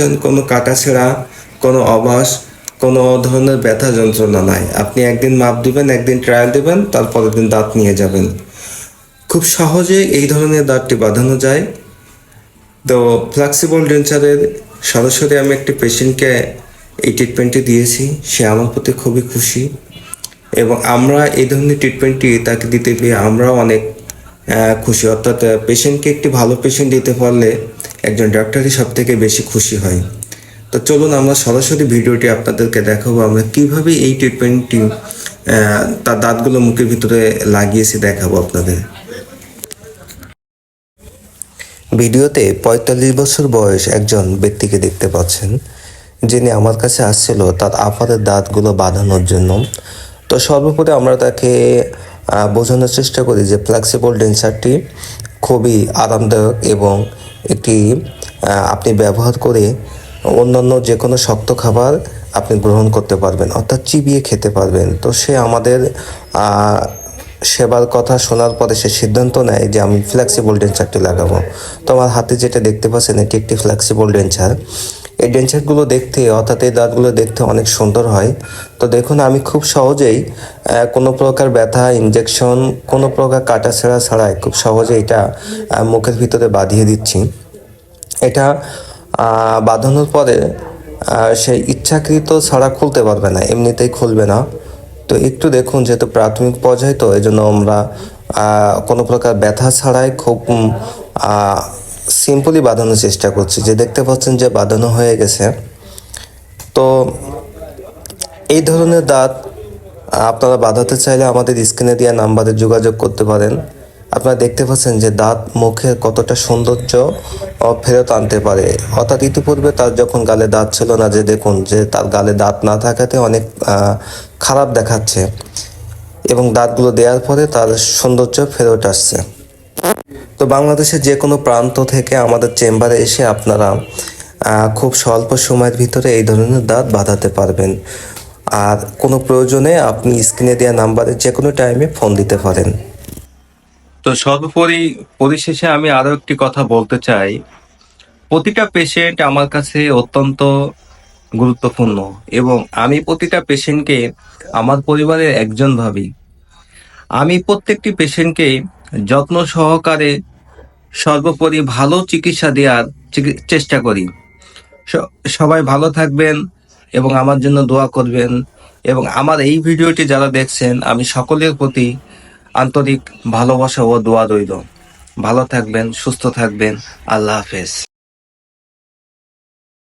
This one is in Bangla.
ইনজেকশন কোনো কাটাছেঁড়া কোনো অবাস, কোনো ধরনের ব্যথা যন্ত্রণা নাই। আপনি একদিন মাপ দিবেন, একদিন ট্রায়াল দিবেন, তারপরের দিন দাঁত নিয়ে যাবেন। খুব সহজে এই ধরনের দাঁতটি বাঁধানো যায়। তো ফ্লেক্সিবল ডেঞ্চারের সরাসরি আমি একটি পেশেন্টকে এই ট্রিটমেন্টটি দিয়েছি। সে আমার প্রতি খুবই খুশি। এবং আমরা এই ধরনের ট্রিটমেন্টটি তাকে দিতে পেরে আমরাও অনেক খুশি। অর্থাৎ পেশেন্টকে একটি ভালো পেশেন্ট দিতে পারলে একজন ডাক্তারই সব থেকে বেশি খুশি হয়। তো চলুন, আমরা সরাসরি ভিডিওটি আপনাদেরকে দেখাবো, আমরা কীভাবে এই ট্রিটমেন্টটি তার দাঁতগুলো মুখের ভিতরে লাগিয়েছি দেখাবো আপনাদের। ভিডিওতে পঁয়তাল্লিশ বছর বয়স একজন ব্যক্তিকে দেখতে পাচ্ছেন, যিনি আমার কাছে আসছিল তার আপারের দাঁতগুলো বাঁধানোর জন্য। তো সর্বোপরি আমরা তাকে বোঝানোর চেষ্টা করি যে ফ্লেক্সিবল ডেন্সারটি খুবই আরামদায়ক এবং একটি আপনি ব্যবহার করে অন্যান্য যে কোনো শক্ত খাবার আপনি গ্রহণ করতে পারবেন, অর্থাৎ চিবিয়ে খেতে পারবেন। তো সে আমাদের সেবার কথা শোনার পরে সে সিদ্ধান্ত নেয় যে আমি ফ্লেক্সিবল ডেঞ্চারটি লাগাবো। তো আমার হাতে যেটা দেখতে পাচ্ছেন এটি একটি ফ্লেক্সিবল ডেঞ্চার এই ডেঞ্চারগুলো দেখতে, অর্থাৎ এই দাঁতগুলো দেখতে অনেক সুন্দর হয়। তো দেখুন, আমি খুব সহজেই কোনো প্রকার ব্যথা ইনজেকশন কোনো প্রকার কাটা ছেঁড়া ছাড়াই খুব সহজে এটা মুখের ভিতরে বাঁধিয়ে দিচ্ছি। এটা বাঁধানোর পরে সে ইচ্ছাকৃত ছাড়া খুলতে পারবে না, এমনিতেই খুলবে না। তো একটু দেখুন, যেহেতু প্রাথমিক পর্যায়ে, তো এই জন্য আমরা কোনো প্রকার ব্যথা ছাড়াই খুব সিম্পলি বাঁধানোর চেষ্টা করছি। যে দেখতে পাচ্ছেন যে বাঁধানো হয়ে গেছে। তো এই ধরনের দাঁত আপনারা বাঁধাতে চাইলে আমাদের স্ক্রিনে দেওয়া নাম্বারে যোগাযোগ করতে পারেন। আপনারা দেখতে পাচ্ছেন যে দাঁত মুখের কতটা সৌন্দর্য ফেরত আনতে পারে। অর্থাৎ ইতিপূর্বে তার যখন গালে দাঁত ছিল না, যে দেখুন যে তার গালে দাঁত না থাকাতে অনেক খারাপ দেখাচ্ছে। এবং দাঁতগুলো দেওয়ার পরে তার সৌন্দর্য ফেরত আসছে। তো বাংলাদেশের যে কোনো প্রান্ত থেকে আমাদের চেম্বারে এসে আপনারা খুব স্বল্প সময়ের ভিতরে এই ধরনের দাঁত বাঁধাতে পারবেন। আর কোনো প্রয়োজনে আপনি স্ক্রিনে দেওয়া নাম্বারে যে কোনো টাইমে ফোন দিতে পারেন। তো সর্বোপরি পরিশেষে আমি আরও একটি কথা বলতে চাই। প্রতিটা পেশেন্ট আমার কাছে অত্যন্ত গুরুত্বপূর্ণ এবং আমি প্রতিটা পেশেন্টকে আমার পরিবারের একজন ভাবি। আমি প্রত্যেকটি পেশেন্টকে যত্ন সহকারে সর্বোপরি ভালো চিকিৎসা দেওয়ার চেষ্টা করি। সবাই ভালো থাকবেন এবং আমার জন্য দোয়া করবেন। এবং আমার এই ভিডিওটি যারা দেখছেন, আমি সকলের প্রতি আন্তরিক ভালোবাসা ও দোয়া রইল। ভালো থাকবেন, সুস্থ থাকবেন। আল্লাহ হাফেজ।